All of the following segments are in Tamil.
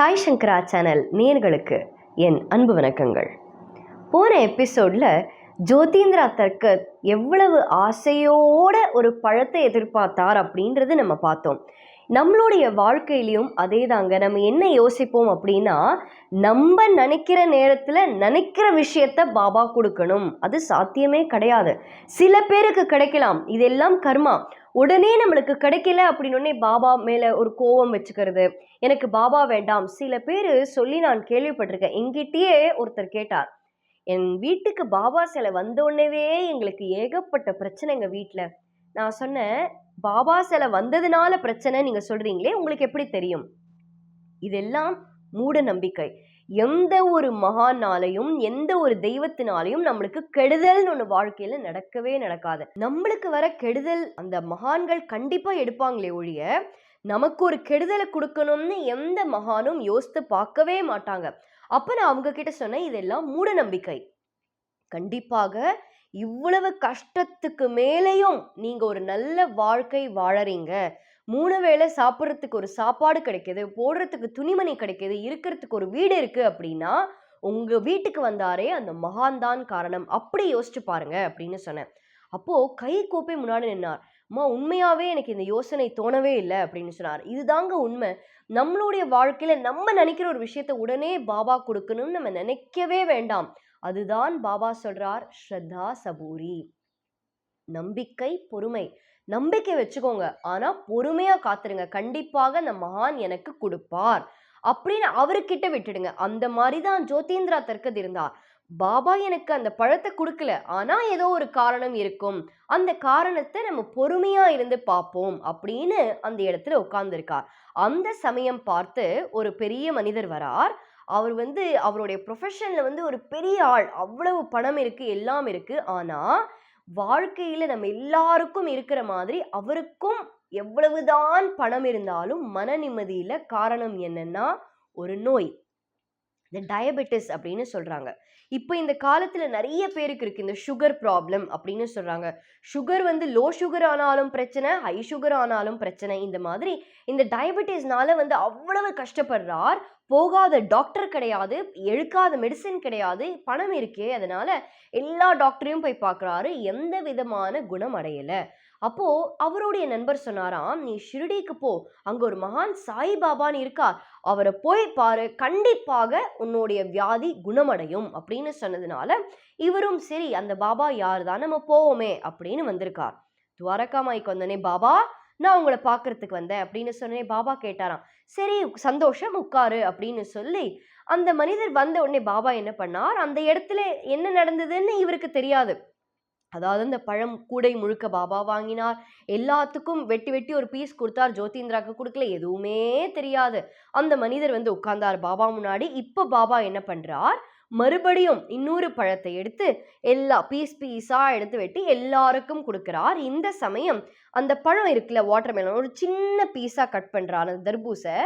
சாய் சங்கரா சேனல் நேர்களுக்கு என் அன்பு வணக்கங்கள். போன எபிசோடில் ஜோதீந்திரா தர்கத் எவ்வளவு ஆசையோட ஒரு பழத்தை எதிர்பார்த்தார் அப்படின்றது நம்ம பார்த்தோம். நம்மளுடைய வாழ்க்கையிலையும் அதே தாங்க நம்ம என்ன யோசிப்போம் அப்படின்னா நம்ம நினைக்கிற நேரத்தில் நினைக்கிற விஷயத்த பாபா கொடுக்கணும். அது சாத்தியமே கிடையாது. சில பேருக்கு கிடைக்கலாம். இதெல்லாம் கர்மா. உடனே நம்மளுக்கு கிடைக்கல அப்படின்னே பாபா மேலே ஒரு கோவம் வச்சுக்கிறது. எனக்கு பாபா வேண்டாம். சில பேர் சொல்லி நான் கேள்விப்பட்டிருக்கேன். எங்கிட்டயே ஒருத்தர் கேட்டார். என் வீட்டுக்கு பாபா சிலை வந்த உடனேவே எங்களுக்கு ஏகப்பட்ட பிரச்சனை எங்கள் வீட்டில் நான் சொன்னேன் பாபா சிலை வந்ததுனால பிரச்சனை? நீங்கள் சொல்கிறீங்களே உங்களுக்கு எப்படி தெரியும்? இதெல்லாம் மூட நம்பிக்கை. எந்த ஒரு மகானாலையும் எந்த ஒரு தெய்வத்தினாலையும் நம்மளுக்கு கெடுதல்னு ஒன்று வாழ்க்கையில நடக்கவே நடக்காது. நம்மளுக்கு வர கெடுதல் அந்த மகான்கள் கண்டிப்பா எடுப்பாங்களே ஒழிய நமக்கு ஒரு கெடுதலை கொடுக்கணும்னு எந்த மகானும் யோசித்து பார்க்கவே மாட்டாங்க. அப்போ நான் அவங்க கிட்ட சொன்னேன் இதெல்லாம் மூட நம்பிக்கை கண்டிப்பாக இவ்வளவு கஷ்டத்துக்கு மேலேயும் நீங்கள் ஒரு நல்ல வாழ்க்கை வாழறீங்க. மூணு வேளை சாப்பிட்றதுக்கு ஒரு சாப்பாடு கிடைக்கிது போடுறதுக்கு துணிமணி கிடைக்கிது இருக்கிறதுக்கு ஒரு வீடு இருக்குது அப்படின்னா உங்கள் வீட்டுக்கு வந்தாரே அந்த மகான்தான் காரணம். அப்படி யோசிச்சு பாருங்க அப்படின்னு சொன்னேன். அப்போது கை கோப்பை முன்னாடி நின்னார். அம்மா உண்மையாகவே எனக்கு இந்த யோசனை தோணவே இல்லை அப்படின்னு சொன்னார். இதுதாங்க உண்மை. நம்மளுடைய வாழ்க்கையில் நம்ம நினைக்கிற ஒரு விஷயத்த உடனே பாபா கொடுக்கணும்னு நம்ம நினைக்கவே வேண்டாம். அதுதான் பாபா சொல்கிறார் ஸ்ரத்தா சபூரி. நம்பிக்கை பொறுமை. நம்பிக்கை வச்சுக்கோங்க. ஆனால் பொறுமையாக காத்துருங்க. கண்டிப்பாக அந்த மகான் எனக்கு கொடுப்பார். அப்படின்னு அவர்கிட்ட விட்டுடுங்க. அந்த மாதிரி தான் ஜோதீந்திரா தர்க்கத் இருந்தார். பாபா எனக்கு அந்த பழத்தை கொடுக்கல. ஆனால் ஏதோ ஒரு காரணம் இருக்கும். அந்த காரணத்தை நம்ம பொறுமையாக இருந்து பார்ப்போம் அப்படின்னு அந்த இடத்துல உட்கார்ந்துருக்கார். அந்த சமயம் பார்த்து ஒரு பெரிய மனிதர் வரார். அவர் வந்து அவருடைய ப்ரொஃபஷனில் வந்து ஒரு பெரிய ஆள். அவ்வளவு பணம் இருக்குது எல்லாம் இருக்குது ஆனால் வாழ்க்கையில் நம்ம எல்லாருக்கும் இருக்கிற மாதிரி அவருக்கும் எவ்வளவுதான் பணம் இருந்தாலும் மன நிம்மதியில் காரணம் என்னன்னா ஒரு நோய். இந்த டயபெட்டிஸ் அப்படின்னு சொல்கிறாங்க இப்போ இந்த காலத்தில் நிறைய பேருக்கு இருக்குது இந்த சுகர் ப்ராப்ளம் அப்படின்னு சொல்கிறாங்க சுகர் வந்து லோ சுகர் ஆனாலும் பிரச்சனை ஹை சுகர் ஆனாலும் பிரச்சனை. இந்த மாதிரி இந்த டயபெட்டிஸ்னால வந்து அவ்வளவு கஷ்டப்படுறார். போகாத டாக்டர் கிடையாது எழுக்காத மெடிசன் கிடையாது பணம் இருக்கே. அதனால எல்லா டாக்டரையும் போய் பார்க்குறாரு. எந்த விதமான குணம் அடையலை. அப்போது அவருடைய நண்பர் சொன்னாராம் நீ ஷிரடிக்கு போ. அங்கே ஒரு மகான் சாய்பாபான்னு இருக்கா அவரை போய் பாரு கண்டிப்பாக உன்னுடைய வியாதி குணமடையும் அப்படின்னு சொன்னதுனால இவரும் சரி அந்த பாபா யார் தான் நம்ம போவோமே அப்படின்னு வந்திருக்கார். துவாரகாமாய்க்கு வந்தோடனே பாபா நான் உங்களை பார்க்கறதுக்கு வந்தேன் அப்படின்னு சொன்னே பாபா கேட்டாராம். சரி சந்தோஷம் உட்காரு அப்படின்னு சொல்லி அந்த மனிதர் வந்த உடனே பாபா என்ன பண்ணார்? அந்த இடத்துல என்ன நடந்ததுன்னு இவருக்கு தெரியாது. அதாவது அந்த பழம் கூடை முழுக்க பாபா வாங்கினார். எல்லாத்துக்கும் வெட்டி வெட்டி ஒரு பீஸ் கொடுத்தார். ஜோதிந்திராக்கு கொடுக்கல எதுவுமே தெரியாது. அந்த மனிதர் வந்து உட்கார்ந்தார். பாபா முன்னாடி. இப்போ பாபா என்ன பண்ணுறார் மறுபடியும் இன்னொரு பழத்தை எடுத்து எல்லா பீஸ் பீஸாக எடுத்து வெட்டி எல்லாருக்கும் கொடுக்குறார். இந்த சமயம் அந்த பழம் இருக்குல்ல வாட்டர் மெலன் ஒரு சின்ன பீஸாக கட் பண்ணுறார் அந்த தர்பூசை.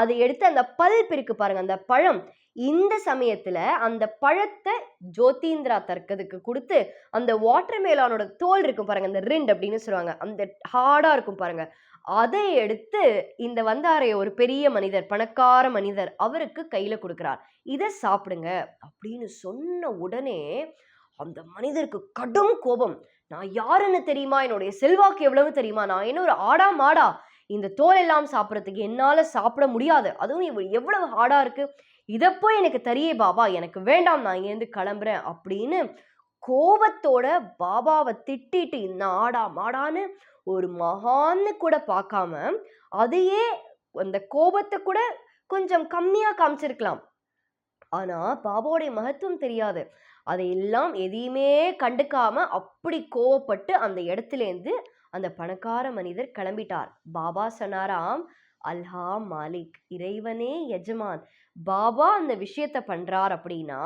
அதை எடுத்து அந்த பல்ப் இருக்கு பாருங்க. அந்த பழம் இந்த சமயத்துல அந்த பழத்தை ஜோதீந்திரா தர்க்கதுக்கு கொடுத்து அந்த வாட்டர் மேலானோட தோல் இருக்கும் பாருங்க அந்த ரிண்ட் அப்படின்னு சொல்லுவாங்க. அந்த ஹார்டா இருக்கும் பாருங்க. அதை எடுத்து இந்த வந்தாரைய ஒரு பெரிய மனிதர் பணக்கார மனிதர் அவருக்கு கையில கொடுக்கிறார். இதை சாப்பிடுங்க அப்படின்னு சொன்ன உடனே அந்த மனிதருக்கு கடும் கோபம். நான் யாருன்னு தெரியுமா? என்னுடைய செல்வாக்கு எவ்வளவு தெரியுமா? நான் என்ன ஒரு ஆடா மாடா? இந்த தோல் எல்லாம் சாப்பிட்றதுக்கு என்னால் சாப்பிட முடியாது. அதுவும் இவ எவ்வளவு ஹார்டா இருக்குது இதை போய் எனக்கு தரியே பாபா எனக்கு வேண்டாம் நான் இங்கேருந்து கிளம்புறேன் அப்படின்னு கோபத்தோட பாபாவை திட்டிட்டு இந்த ஆடா மாடான்னு ஒரு மகான்னு கூட பார்க்காம அதையே அந்த கோபத்தை கூட கொஞ்சம் கம்மியா காமிச்சிருக்கலாம். ஆனா பாபாவுடைய மகத்துவம் தெரியாது. அதையெல்லாம் எதையுமே கண்டுக்காம அப்படி கோவப்பட்டு அந்த இடத்துலேருந்து அந்த பணக்கார மனிதர் கிளம்பிட்டார். பாபா சொன்னாராம் அல்ஹா மாலிக் இறைவனே எஜமான் பாபா அந்த விஷயத்த பண்றார் அப்படின்னா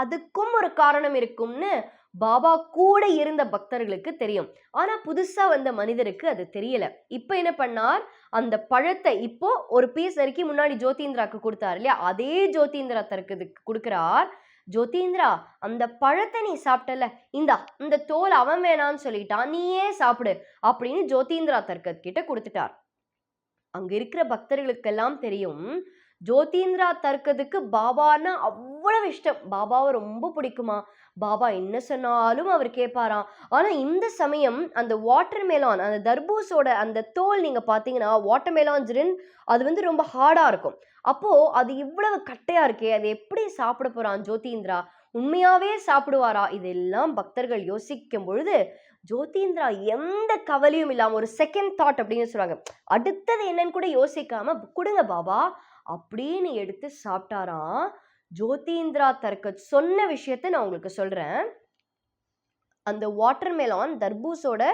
அதுக்கும் ஒரு காரணம் இருக்கும்னு பாபா கூட இருந்த பக்தர்களுக்கு தெரியும். ஆனா புதுசா வந்த மனிதருக்கு அது தெரியல. இப்ப என்ன பண்ணார்? அந்த பழத்தை இப்போ ஒரு பீஸ் வரைக்கும் முன்னாடி ஜோதீந்திராக்கு கொடுத்தாரு இல்லையா? அதே ஜோதீந்திரா தர்க்கதுக்கு கொடுக்கிறார். ஜோதீந்திரா அந்த பழத்தை நீ சாப்பிட்டல இந்தா இந்த தோல் அவன் வேணான்னு சொல்லிட்டான். நீயே சாப்பிடு அப்படின்னு ஜோதீந்திரா தர்க்கத் கிட்ட கொடுத்துட்டார். அங்க இருக்கிற பக்தர்களுக்கெல்லாம் தெரியும் ஜோதீந்திரா தர்க்கத்துக்கு பாபான்னா அவ்வளவு இஷ்டம். பாபாவை ரொம்ப பிடிக்குமா? பாபா என்ன சொன்னாலும் அவர் கேட்பாராம். ஆனால் இந்த சமயம் அந்த வாட்டர் மேலான் அந்த தர்பூஸோட அந்த தோல் நீங்கள் பார்த்தீங்கன்னா வாட்டர் மேலான் அது வந்து ரொம்ப ஹார்டாக இருக்கும். அப்போது அது இவ்வளவு கட்டையாக இருக்கே அது எப்படி சாப்பிட போகிறான் ஜோதீந்திரா? உண்மையாகவே சாப்பிடுவாரா? இதெல்லாம் பக்தர்கள் யோசிக்கும் பொழுது ஜோதீந்திரா எந்த கவலையும் இல்லாமல் ஒரு செகண்ட் தாட் அப்படின்னு சொல்றாங்க அடுத்தது என்னன்னு கூட யோசிக்காம கொடுங்க பாபா அப்படின்னு எடுத்து சாப்பிட்டாராம். ஜோதீந்திரா தர்கத் சொன்ன விஷயத்த நான் உங்களுக்கு சொல்கிறேன் அந்த வாட்டர் மேலான் தர்பூஸோட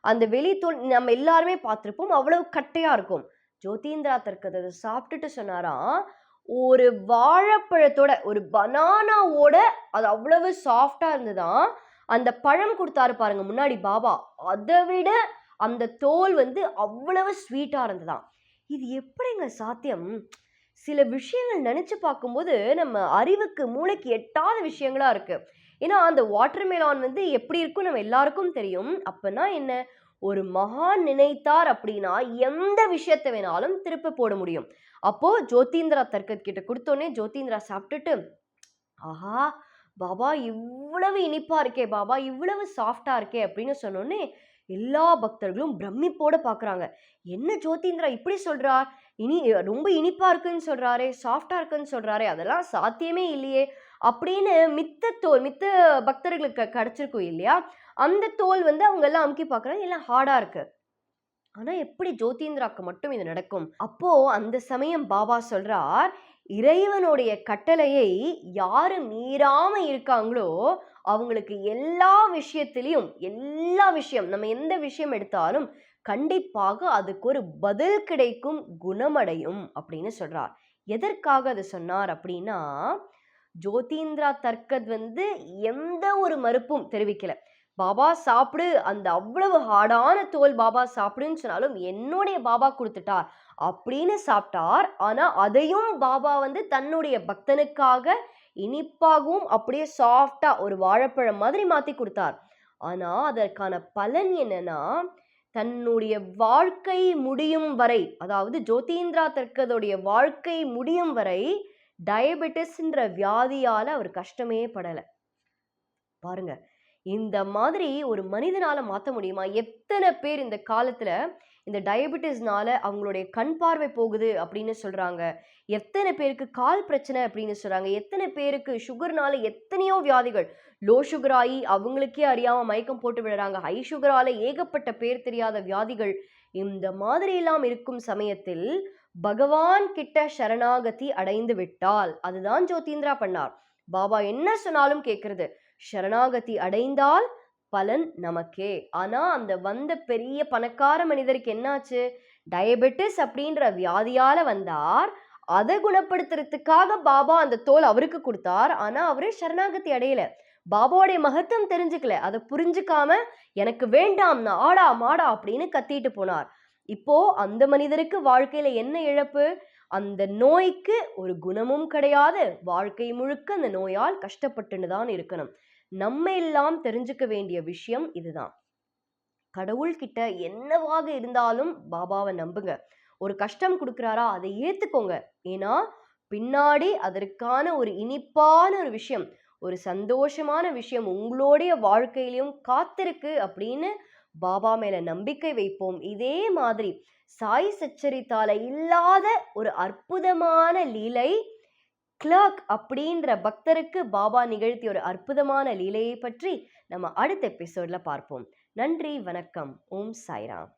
அந்த வெளித்தோல் நம்ம எல்லாருமே பார்த்துருப்போம். அவ்வளவு கட்டையாக இருக்கும். ஜோதீந்திரா தர்கத் அதை சாப்பிட்டுட்டு சொன்னாராம். ஒரு வாழைப்பழத்தோட ஒரு பனானாவோட அது அவ்வளவு சாஃப்டாக இருந்துதான் அந்த பழம் கொடுத்தாரு பாருங்க முன்னாடி பாபா. அதை விட அந்த தோல் வந்து அவ்வளவு ஸ்வீட்டாக இருந்ததாம். இது எப்படிங்க சாத்தியம்? சில விஷயங்கள் நினச்சி பார்க்கும்போது நம்ம அறிவுக்கு மூளைக்கு எட்டாத விஷயங்களா இருக்குது ஏன்னா அந்த வாட்டர் மேலான் வந்து எப்படி இருக்கும் நம்ம எல்லாருக்கும் தெரியும். அப்போனா என்ன? ஒரு மகான் நினைத்தார் அப்படின்னா எந்த விஷயத்தை வேணாலும் திருப்பி போட முடியும். அப்போது ஜோதீந்திரா தர்கத் கிட்ட கொடுத்தோன்னே ஜோதீந்திரா சாப்பிட்டுட்டு ஆஹா பாபா இவ்வளவு இனிப்பாக இருக்கே பாபா இவ்வளவு சாஃப்டாக இருக்கே அப்படின்னு சொன்னோன்னே எல்லா பக்தர்களும் பிரமிப்போட பார்க்குறாங்க என்ன ஜோதீந்திரா இப்படி சொல்கிறார் இனி ரொம்ப இனிப்பாக இருக்குன்னு சொல்கிறாரே சாஃப்டாக இருக்குன்னு சொல்கிறாரே அதெல்லாம் சாத்தியமே இல்லையே அப்படின்னு மித்த தோல் மித்த பக்தர்களுக்கு கிடச்சிருக்கும் இல்லையா? அந்த தோல் வந்து அவங்க எல்லாம் அமுக்கி பார்க்குறாங்க எல்லாம் ஹார்டாக இருக்குது ஆனால் எப்படி ஜோதீந்திராக்கு மட்டும் இது நடக்கும்? அப்போது அந்த சமயம் பாபா சொல்கிறார் இறைவனுடைய கட்டளையை யாரு மீறாமல் இருக்காங்களோ அவங்களுக்கு எல்லா விஷயத்திலையும் எல்லா விஷயம் நம்ம எந்த விஷயம் எடுத்தாலும் கண்டிப்பாக அதுக்கு ஒரு பதில் கிடைக்கும் குணமடையும் அப்படின்னு சொல்கிறார் எதற்காக அது சொன்னார் அப்படின்னா ஜோதீந்திரா தர்கத் வந்து எந்த ஒரு மறுப்பும் தெரிவிக்கல. பாபா சாப்பிடு அந்த அவ்வளவு ஹார்டான தோல் பாபா சாப்பிடுன்னு சொன்னாலும் என்னுடைய பாபா கொடுத்துட்டார் அப்படின்னு சாப்பிட்டார். ஆனால் அதையும் பாபா வந்து தன்னுடைய பக்தனுக்காக இனிப்பாகவும் அப்படியே சாஃப்டாக ஒரு வாழைப்பழம் மாதிரி மாற்றி கொடுத்தார். ஆனால் அதற்கான பலன் என்னன்னா தன்னுடைய வாழ்க்கை முடியும் வரை அதாவது ஜோதீந்திரா தர்க்கதோடைய வாழ்க்கை முடியும் வரை டயபெட்டிஸ்ன்ற வியாதியால் அவர் கஷ்டமே படலை. பாருங்க இந்த மாதிரி ஒரு மனிதனால் மாற்ற முடியுமா? எத்தனை பேர் இந்த காலத்தில் இந்த டயபெட்டிஸ்னால அவங்களுடைய கண் பார்வை போகுது அப்படின்னு சொல்கிறாங்க எத்தனை பேருக்கு கால் பிரச்சனை அப்படின்னு சொல்கிறாங்க எத்தனை பேருக்கு சுகர்னால எத்தனையோ வியாதிகள். லோ சுகர் ஆகி அவங்களுக்கே அறியாமல் மயக்கம் போட்டு விடுறாங்க ஹை சுகரால் ஏகப்பட்ட பேர் தெரியாத வியாதிகள் இந்த மாதிரி எல்லாம் இருக்கும் சமயத்தில் பகவான் கிட்ட சரணாகதி அடைந்து விட்டால் அதுதான் ஜோதீந்திரா பண்ணார். பாபா என்ன சொன்னாலும் கேட்கறது சரணாகதி அடைந்தால் பலன் நமக்கே. ஆனால் அந்த வந்த பெரிய பணக்கார மனிதருக்கு என்னாச்சு? டயபெட்டிஸ் அப்படின்ற வியாதியால் வந்தார். அதை குணப்படுத்துறதுக்காக பாபா அந்த தோல் அவருக்கு கொடுத்தார். ஆனால் அவரு சரணாகதி அடையல. பாபாவுடைய மகத்துவம் தெரிஞ்சுக்கல. அதை புரிஞ்சுக்காம எனக்கு வேண்டாம் நான் ஆடா மாடா அப்படின்னு கத்திட்டு போனார். இப்போ அந்த மனிதருக்கு வாழ்க்கையில என்ன இழப்பு? அந்த நோய்க்கு ஒரு குணமும் கிடையாது. வாழ்க்கை முழுக்க அந்த நோயால் கஷ்டப்பட்டுன்னு தான் இருக்கணும். நம்ம எல்லாம் தெரிஞ்சுக்க வேண்டிய விஷயம் இதுதான். கடவுள்கிட்ட என்னவாக இருந்தாலும் பாபாவை நம்புங்க. ஒரு கஷ்டம் கொடுக்குறாரா அதை ஏற்றுக்கோங்க ஏன்னா பின்னாடி அதற்கான ஒரு இனிப்பான ஒரு விஷயம் ஒரு சந்தோஷமான விஷயம் உங்களுடைய வாழ்க்கையிலையும் காத்திருக்கு அப்படின்னு பாபா மேல நம்பிக்கை வைப்போம். இதே மாதிரி சாய் சச்சரித்தால இல்லாத ஒரு அற்புதமான லீலை கிளாக் அப்படின்ற பக்தருக்கு பாபா நிகழ்த்திய ஒரு அற்புதமான லீலையை பற்றி நம்ம அடுத்த எபிசோட்ல பார்ப்போம். நன்றி வணக்கம். ஓம் சாய்ராம்.